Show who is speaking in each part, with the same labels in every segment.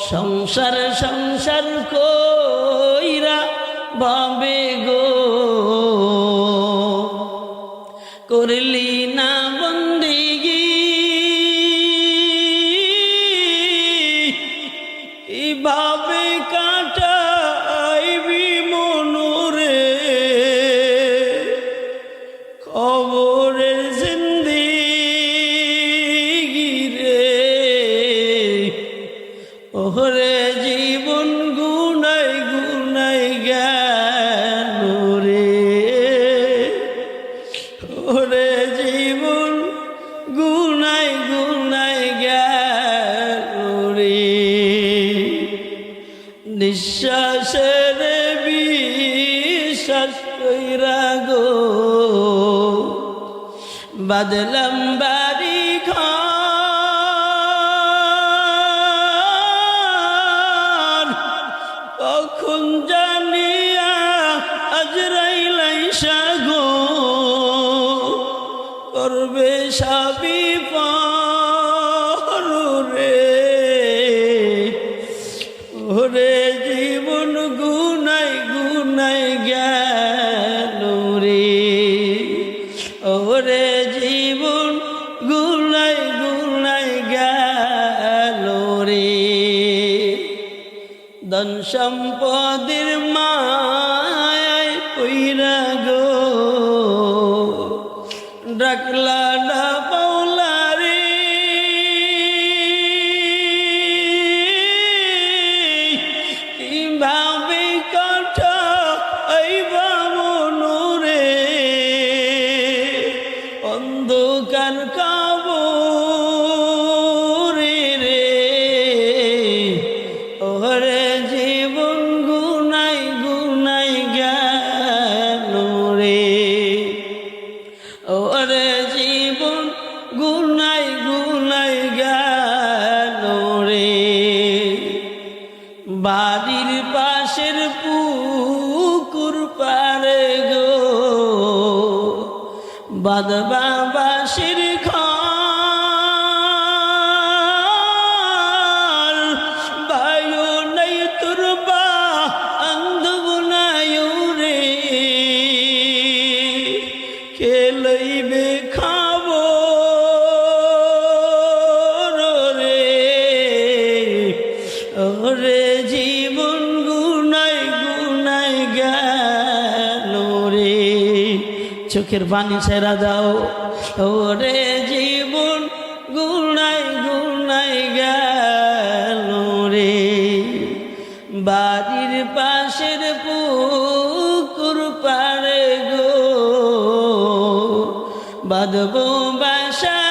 Speaker 1: সংসার সংসার কইরা বাবে গো। করলি না বন্দিগি নিঃশ্বাসের বিশ্বাস কইরা গো। বাদলাম বাড়ি ঘর কখন জানিয়া আজরাইলাই সাগো করবে সাবি রে ধন সম্পদের মায় কইরা গো। ডাকলা না পাওলা রে। কীভাবে কাটা আইবা মনুরে অন্ধকার কাব গুনাই গুনাই গেল রে। বাড়ির পাশের পুকুর পারে গো। বাদবা নাই নাই খেলইবে খাব জীবন গুনাই গুনাই গেল রে। চোখের পানি ছেড়া দাও। ওরে জীবন গুনাই গুনাই গেল রে। বাড়ির পাশের পুকুর পারে গো। বাদব বাসা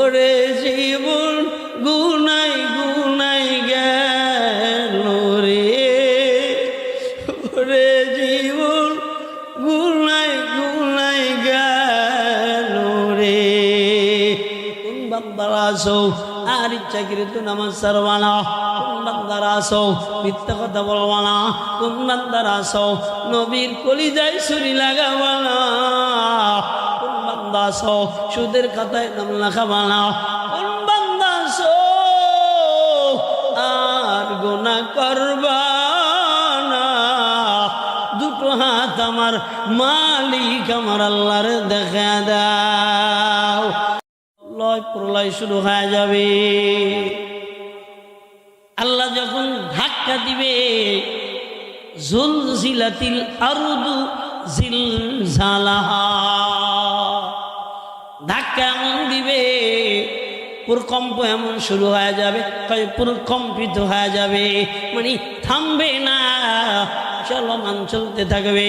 Speaker 1: ওরে জীবন গুনাই গুনাই গেল রে। ওরে জীবন গুনাই গুনাই গেল রে। বান্দার আসো, আর ইচ্ছা করে তো নামাজ সারবানা কথা বলবানা কোন বান্দার আসো, নবীর কলিজায় ছুরি লাগাবানা আসো, সুদের খাতায় নাম বান্দা আসো, আর করবা না। দুটো হাত আমার মালিক, আমার আল্লাহর দেখা দাও। লয় প্রলয় শুরু হয়ে যাবে। আল্লাহ যখন ধাক্কা দিবে জুল জিলাতিল আরুদু জিল ঝালাহা ধাক্কা এমন দিবে, প্রকম্প এমন শুরু হয়ে যাবে প্রকম্পিত হয়ে যাবে মানে থামবে না চলমান চলতে থাকবে।